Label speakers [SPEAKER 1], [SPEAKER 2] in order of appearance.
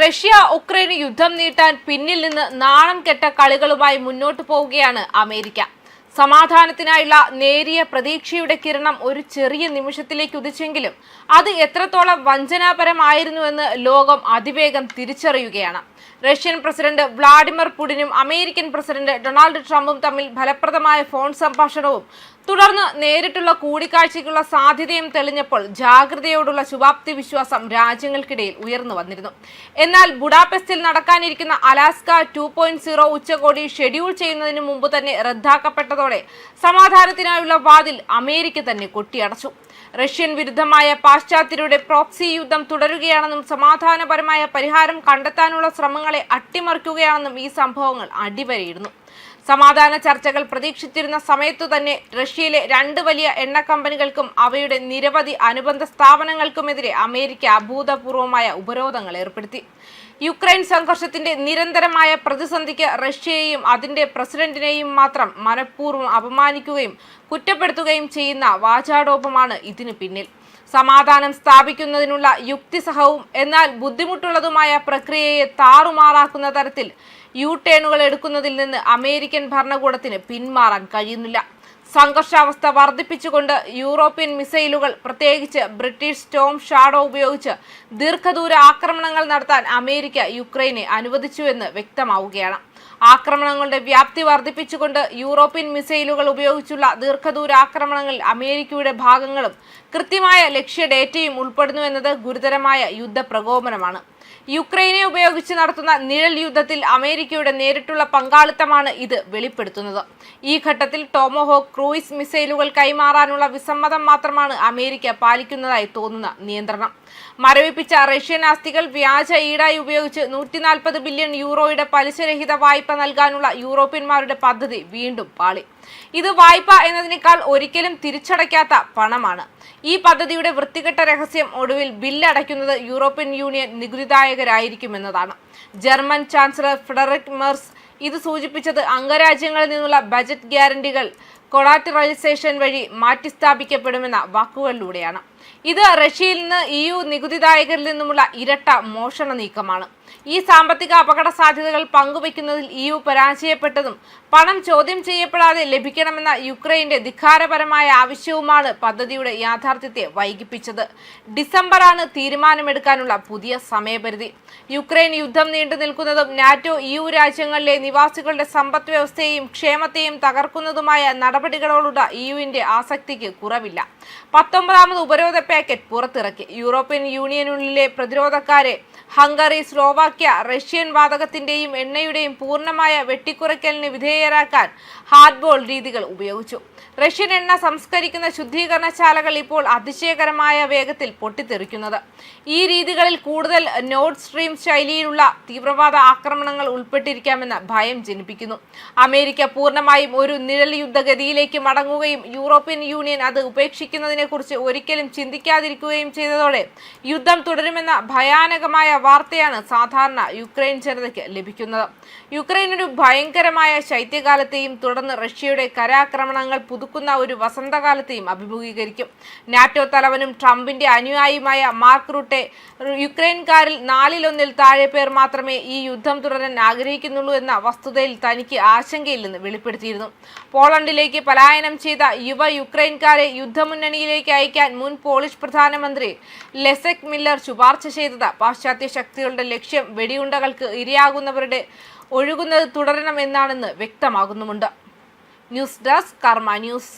[SPEAKER 1] Russia ഉക്രൈന് യുദ്ധം നീട്ടാൻ പിന്നിൽ നിന്ന് നാണം കെട്ട കളികളുമായി മുന്നോട്ടു പോവുകയാണ് അമേരിക്ക. സമാധാനത്തിനായുള്ള നേരിയ പ്രതീക്ഷയുടെ കിരണം ഒരു ചെറിയ നിമിഷത്തിലേക്ക് ഉദിച്ചെങ്കിലും അത് എത്രത്തോളം വഞ്ചനാപരമായിരുന്നുവെന്ന് ലോകം അതിവേഗം തിരിച്ചറിയുകയാണ്. റഷ്യൻ പ്രസിഡന്റ് വ്ളാഡിമിർ പുടിനും അമേരിക്കൻ പ്രസിഡന്റ് ഡൊണാൾഡ് ട്രംപും തമ്മിൽ ഫലപ്രദമായ ഫോൺ സംഭാഷണവും തുടർന്ന് നേരിട്ടുള്ള കൂടിക്കാഴ്ചയ്ക്കുള്ള സാധ്യതയും തെളിഞ്ഞപ്പോൾ ജാഗ്രതയോടുള്ള ശുഭാപ്തി വിശ്വാസം രാജ്യങ്ങൾക്കിടയിൽ ഉയർന്നു വന്നിരുന്നു. എന്നാൽ ബുഡാപെസ്റ്റിൽ നടക്കാനിരിക്കുന്ന അലാസ്ക ടു ഉച്ചകോടി ഷെഡ്യൂൾ ചെയ്യുന്നതിന് മുമ്പ് തന്നെ റദ്ദാക്കപ്പെട്ടതോടെ സമാധാനത്തിനായുള്ള വാതിൽ അമേരിക്ക തന്നെ കൊട്ടിയടച്ചു. റഷ്യൻ വിരുദ്ധമായ പാശ്ചാത്യരുടെ പ്രോക്സി യുദ്ധം തുടരുകയാണെന്നും സമാധാനപരമായ പരിഹാരം കണ്ടെത്താനുള്ള ശ്രമങ്ങളെ അട്ടിമറിക്കുകയാണെന്നും ഈ സംഭവങ്ങൾ അടിവരയിടുന്നു. സമാധാന ചർച്ചകൾ പ്രതീക്ഷിച്ചിരുന്ന സമയത്തു തന്നെ റഷ്യയിലെ രണ്ട് വലിയ എണ്ണ കമ്പനികൾക്കും അവയുടെ നിരവധി അനുബന്ധ സ്ഥാപനങ്ങൾക്കുമെതിരെ അമേരിക്ക അഭൂതപൂർവമായ ഉപരോധങ്ങൾ ഏർപ്പെടുത്തി. യുക്രൈൻ സംഘർഷത്തിന്റെ നിരന്തരമായ പ്രതിസന്ധിക്ക് റഷ്യയെയും അതിന്റെ പ്രസിഡന്റിനെയും മാത്രം മനഃപൂർവം അപമാനിക്കുകയും കുറ്റപ്പെടുത്തുകയും ചെയ്യുന്ന വാചാടോപമാണ് ഇതിനു പിന്നിൽ. സമാധാനം സ്ഥാപിക്കുന്നതിനുള്ള യുക്തിസഹവും എന്നാൽ ബുദ്ധിമുട്ടുള്ളതുമായ പ്രക്രിയയെ താറുമാറാക്കുന്ന തരത്തിൽ യു ടേണുകൾ എടുക്കുന്നതിൽ നിന്ന് അമേരിക്കൻ ഭരണകൂടത്തിന് പിന്മാറാൻ കഴിയുന്നില്ല. സംഘർഷാവസ്ഥ വർദ്ധിപ്പിച്ചുകൊണ്ട് യൂറോപ്യൻ മിസൈലുകൾ പ്രത്യേകിച്ച് ബ്രിട്ടീഷ് സ്റ്റോം ഷാഡോ ഉപയോഗിച്ച് ദീർഘദൂര ആക്രമണങ്ങൾ നടത്താൻ അമേരിക്ക യുക്രൈനെ അനുവദിച്ചുവെന്ന് വ്യക്തമാവുകയാണ്. ആക്രമണങ്ങളുടെ വ്യാപ്തി വർദ്ധിപ്പിച്ചുകൊണ്ട് യൂറോപ്യൻ മിസൈലുകൾ ഉപയോഗിച്ചുള്ള ദീർഘദൂര ആക്രമണങ്ങളിൽ അമേരിക്കയുടെ ഭാഗങ്ങളും കൃത്യമായ ലക്ഷ്യ ഡേറ്റയും ഉൾപ്പെടുന്നുവെന്നത് ഗുരുതരമായ യുദ്ധ പ്രകോപനമാണ്. യുക്രൈനെ ഉപയോഗിച്ച് നടത്തുന്ന നിഴൽ യുദ്ധത്തിൽ അമേരിക്കയുടെ നേരിട്ടുള്ള പങ്കാളിത്തമാണ് ഇത് വെളിപ്പെടുത്തുന്നത്. ഈ ഘട്ടത്തിൽ ടോമോഹോ ക്രൂയിസ് മിസൈലുകൾ കൈമാറാനുള്ള വിസമ്മതം മാത്രമാണ് അമേരിക്ക പാലിക്കുന്നതായി തോന്നുന്ന നിയന്ത്രണം. മരവിപ്പിച്ച റഷ്യൻ ആസ്തികൾ വ്യാജ ഈടായി ഉപയോഗിച്ച് നൂറ്റി നാൽപ്പത് ബില്യൺ യൂറോയുടെ പലിശരഹിത വായ്പ നൽകാനുള്ള യൂറോപ്യന്മാരുടെ പദ്ധതി വീണ്ടും പാളി. ഇത് വായ്പ എന്നതിനേക്കാൾ ഒരിക്കലും തിരിച്ചടയ്ക്കാത്ത പണമാണ്. ഈ പദ്ധതിയുടെ വൃത്തികെട്ട രഹസ്യം ഒടുവിൽ ബില്ലടയ്ക്കുന്നത് യൂറോപ്യൻ യൂണിയൻ നികുതിദായകരായിരിക്കുമെന്നതാണ് ജർമ്മൻ ചാൻസലർ ഫ്രെഡറിക് മെർസ് ഇത് സൂചിപ്പിച്ചത് അംഗരാജ്യങ്ങളിൽ നിന്നുള്ള ബജറ്റ് ഗ്യാരണ്ടികൾ കൊളാറ്ററൈസേഷൻ വഴി മാറ്റിസ്ഥാപിക്കപ്പെടുമെന്ന വാക്കുകളിലൂടെയാണ്. ഇത് റഷ്യയിൽ നിന്ന് ഇ യു നികുതിദായകരിൽ നിന്നുമുള്ള ഇരട്ട മോഷണ നീക്കമാണ്. ഈ സാമ്പത്തിക അപകട സാധ്യതകൾ പങ്കുവയ്ക്കുന്നതിൽ ഇ യു പരാജയപ്പെട്ടതും പണം ചോദ്യം ചെയ്യപ്പെടാതെ ലഭിക്കണമെന്ന യുക്രൈന്റെ ധിക്കാരപരമായ ആവശ്യവുമാണ് പദ്ധതിയുടെ യാഥാർത്ഥ്യത്തെ വൈകിപ്പിച്ചത്. ഡിസംബറാണ് തീരുമാനമെടുക്കാനുള്ള പുതിയ സമയപരിധി. യുക്രൈൻ യുദ്ധം നീണ്ടു നിൽക്കുന്നതും നാറ്റോ ഇയു രാജ്യങ്ങളിലെ നിവാസികളുടെ സമ്പദ് വ്യവസ്ഥയെയും ക്ഷേമത്തെയും തകർക്കുന്നതുമായ നടപടികളോടുള്ള ഇ യുവിന്റെ ആസക്തിക്ക് കുറവില്ല. പത്തൊമ്പതാമത് ഉപരോധ പാക്കറ്റ് പുറത്തിറക്കി. യൂറോപ്യൻ യൂണിയനുള്ളിലെ പ്രതിരോധക്കാരെ ഹംഗറി സ്ലോവാക്യ റഷ്യൻ വാതകത്തിന്റെയും എണ്ണയുടെയും പൂർണമായ വെട്ടിക്കുറയ്ക്കലിന് വിധേയരാക്കാൻ ഹാർഡ്ബോൾ രീതികൾ ഉപയോഗിച്ചു. റഷ്യൻ എണ്ണ സംസ്കരിക്കുന്ന ശുദ്ധീകരണശാലകൾ ഇപ്പോൾ അതിശയകരമായ വേഗത്തിൽ പൊട്ടിത്തെറിക്കുന്നത്. ഈ രീതികളിൽ കൂടുതൽ നോർഡ് സ്ട്രീം ശൈലിയിലുള്ള തീവ്രവാദ ആക്രമണങ്ങൾ ഉൾപ്പെട്ടിരിക്കാമെന്ന ഭയം ജനിപ്പിക്കുന്നു. അമേരിക്ക പൂർണമായും ഒരു നിഴൽ യുദ്ധഗതിയിലേക്ക് മടങ്ങുകയും യൂറോപ്യൻ യൂണിയൻ അത് ഉപേക്ഷിക്കുന്നതിനെക്കുറിച്ച് ഒരിക്കലും ചിന്തിക്കാതിരിക്കുകയും ചെയ്തതോടെ യുദ്ധം തുടരുമെന്ന ഭയാനകമായ വാർത്തയാണ് സാധാരണ യുക്രൈൻ ജനതയ്ക്ക് ലഭിക്കുന്നത്. യുക്രൈൻ ഒരു ഭയങ്കരമായ ശൈത്യകാലത്തെയും തുടർന്ന് റഷ്യയുടെ കരാക്രമണങ്ങൾ പുതുക്കുന്ന ഒരു വസന്തകാലത്തെയും അഭിമുഖീകരിക്കും. നാറ്റോ തലവനും ട്രംപിന്റെ അനുയായിയുമായ മാർക്ക് റൂട്ടെ യുക്രൈൻകാരിൽ നാലിലൊന്നിൽ താഴെ പേർ മാത്രമേ ഈ യുദ്ധം തുടരാൻ ആഗ്രഹിക്കുന്നുള്ളൂ എന്ന വസ്തുതയിൽ തനിക്ക് ആശങ്കയില്ലെന്ന് വെളിപ്പെടുത്തിയിരുന്നു. പോളണ്ടിലേക്ക് പലായനം ചെയ്ത യുവ യുക്രൈൻകാരെ യുദ്ധമുന്നണിയിലേക്ക് അയക്കാൻ മുൻ പോളിഷ് പ്രധാനമന്ത്രി ലെസെക് മില്ലർ ശുപാർശ ചെയ്തത് പാശ്ചാത്യ ശക്തികളുടെ ലക്ഷ്യം വെടിയുണ്ടകൾക്ക് ഇരയാകുന്നവരുടെ ഒഴുകുന്നത് തുടരണമെന്നാണെന്ന് വ്യക്തമാകുന്നുമുണ്ട്. News desk Karma news.